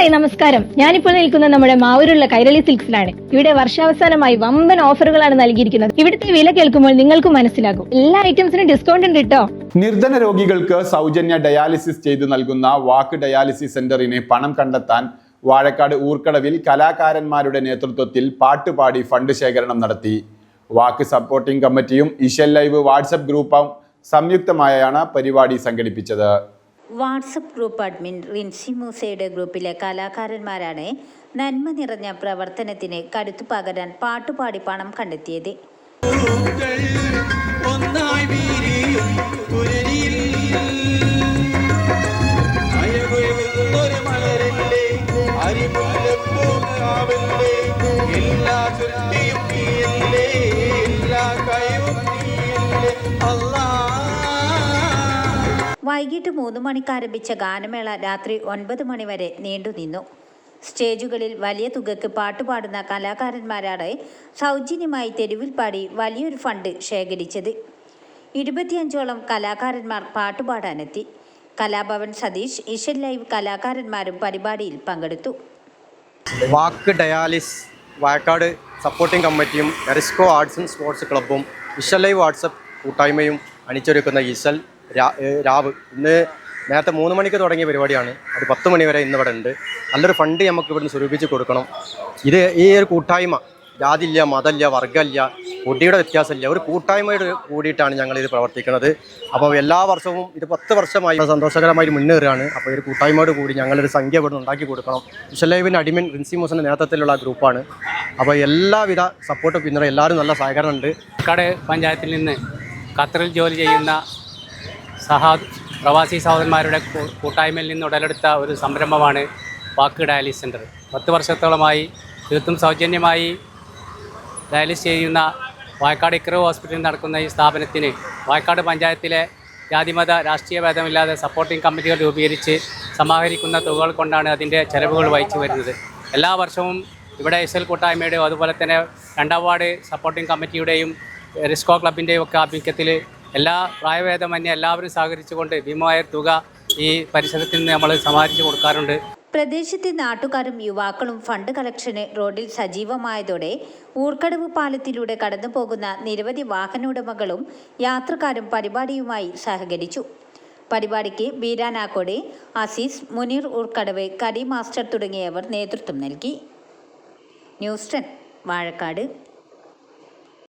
Hi നമസ്കാരം. ഞാനിപ്പോൾ നിൽക്കുന്നത് നമ്മുടെ മാവൂരുള്ള കൈരളി സിൽക്സിലാണ്. ഇവിടെ വർഷാവസാനമായി വമ്പൻ ഓഫറുകളാണ് നൽകിയിരിക്കുന്നത്. ഇവിടുത്തെ വില കേൾക്കുമ്പോൾ നിങ്ങൾക്ക് മനസ്സിലാകും. എല്ലാ ഐറ്റംസിനും ഡിസ്കൗണ്ട് ഉണ്ട് കേട്ടോ നിർധന രോഗികൾക്ക് സൗജന്യ ഡയാലിസിസ് ചെയ്തു നൽകുന്ന വാക്ക് ഡയാലിസിസ് സെന്ററിനെ പണം കണ്ടെത്താൻ വാഴക്കാട് ഊർക്കടവിൽ കലാകാരന്മാരുടെ നേതൃത്വത്തിൽ പാട്ടുപാടി ഫണ്ട് ശേഖരണം നടത്തി. വാക്ക് സപ്പോർട്ടിംഗ് കമ്മിറ്റിയും ഇഷൽ ലൈവ് വാട്സപ്പ് ഗ്രൂപ്പും സംയുക്തമായാണ് പരിപാടി സംഘടിപ്പിച്ചത്. വാട്സപ്പ് ഗ്രൂപ്പ് അഡ്മിൻ റിൻസി മൂസയുടെ ഗ്രൂപ്പിലെ കലാകാരന്മാരാണ് നന്മ നിറഞ്ഞ പ്രവർത്തനത്തിന് കരുത്തു പകരാൻ പാട്ടുപാടി പണം കണ്ടെത്തിയത്. എല്ലാ അല്ലാ വൈകിട്ട് മൂന്ന് മണിക്ക് ആരംഭിച്ച ഗാനമേള രാത്രി ഒൻപത് മണിവരെ നീണ്ടുനിന്നു സ്റ്റേജുകളിൽ വലിയ തുകയ്ക്ക് പാട്ടുപാടുന്ന കലാകാരന്മാരാണ് സൗജന്യമായി തെരുവിൽ പാടി വലിയൊരു ഫണ്ട് ശേഖരിച്ചത്. ഇരുപത്തിയഞ്ചോളം കലാകാരന്മാർ പാട്ടുപാടാനെത്തി കലാഭവൻ സതീഷ് ഇഷൻ ലൈവ് കലാകാരന്മാരും പരിപാടിയിൽ പങ്കെടുത്തു. വാക്ക് ഡയാലിസ് വയക്കാട് സപ്പോർട്ടിംഗ് കമ്മിറ്റിയും എറിസ്കോ ആർട്സ് സ്പോർട്സ് ക്ലബ്ബും ഇഷൽ ലൈവ് വാട്സപ്പ് കൂട്ടായ്മയും അണിച്ചൊരുക്കുന്ന ഇസൽ രാവ്. ഇന്ന് നേരത്തെ മൂന്ന് മണിക്ക് തുടങ്ങിയ പരിപാടിയാണ്. അത് പത്ത് മണി വരെ ഇന്ന് ഇവിടെ ഉണ്ട്. നല്ലൊരു ഫണ്ട് നമുക്ക് ഇവിടുന്ന് സ്വരൂപിച്ച് കൊടുക്കണം. ഇത് ഈ ഒരു കൂട്ടായ്മ ജാതില്ല മതമില്ല വർഗമില്ല കുട്ടിയുടെ വ്യത്യാസമില്ല ഒരു കൂട്ടായ്മയുടെ കൂടിയിട്ടാണ് ഞങ്ങൾ ഇത് പ്രവർത്തിക്കുന്നത്. അപ്പോൾ എല്ലാ വർഷവും ഇത് പത്ത് വർഷമായി സന്തോഷകരമായി മുന്നേറുകയാണ് അപ്പോൾ ഒരു കൂട്ടായ്മയോട് കൂടി ഞങ്ങളൊരു സംഖ്യ ഇവിടെ ഉണ്ടാക്കി കൊടുക്കണം. വിഷലൈവിന്റെ അടിമൻ റിൻസി മൂസിന്റെ നേതൃത്വത്തിലുള്ള ഗ്രൂപ്പാണ്. അപ്പോൾ എല്ലാവിധ സപ്പോർട്ടും പിന്തുണ എല്ലാവരും നല്ല സഹകരണമുണ്ട് കട പഞ്ചായത്തിൽ നിന്ന് ഖത്തറിൽ ജോലി ചെയ്യുന്ന സഹാ പ്രവാസി സഹോദരന്മാരുടെ കൂട്ടായ്മയിൽ നിന്ന് ഉടലെടുത്ത ഒരു സംരംഭമാണ് വാക്ക് ഡയാലിസ് സെന്റർ പത്ത് വർഷത്തോളമായി തീർത്തും സൗജന്യമായി ഡയാലിസ് ചെയ്യുന്ന വായക്കാട് ഇക്രോ ഹോസ്പിറ്റലിൽ നടക്കുന്ന ഈ സ്ഥാപനത്തിന് വായക്കാട് പഞ്ചായത്തിലെ ജാതിമത രാഷ്ട്രീയ ഭേദമില്ലാതെ സപ്പോർട്ടിംഗ് കമ്മിറ്റികൾ രൂപീകരിച്ച് സമാഹരിക്കുന്ന തുകകൾ കൊണ്ടാണ് അതിന്റെ ചെലവുകൾ വഹിച്ചു വരുന്നത്. എല്ലാ വർഷവും ഇവിടെ എസ് എൽ കൂട്ടായ്മയുടെയും അതുപോലെ തന്നെ രണ്ടാം വാർഡ് സപ്പോർട്ടിംഗ് കമ്മിറ്റിയുടെയും റിസ്കോ ക്ലബിന്റെയും ഒക്കെ ആഭിമുഖ്യത്തിൽ എല്ലാ പ്രായഭേദമന്യേ എല്ലാവരും സഹകരിച്ചുകൊണ്ട് ഭീമമായ തുക ഈ പരിസരത്തിൽ നിന്ന് നമ്മൾ സമാഹരിച്ചു കൊടുക്കാറുണ്ട്. പ്രദേശത്തെ നാട്ടുകാരും യുവാക്കളും ഫണ്ട് കളക്ഷന് റോഡിൽ സജീവമായതോടെ ഊർക്കടവ് പാലത്തിലൂടെ കടന്നു പോകുന്ന നിരവധി വാഹനോടമകളും യാത്രക്കാരും പരിപാടിയുമായി സഹകരിച്ചു. പരിപാടിക്ക് ബീരാനാക്കോടെ അസീസ് മുനീർ ഊർക്കടവ് കരി മാസ്റ്റർ തുടങ്ങിയവർ നേതൃത്വം നൽകി. ന്യൂസ് വാഴക്കാട്.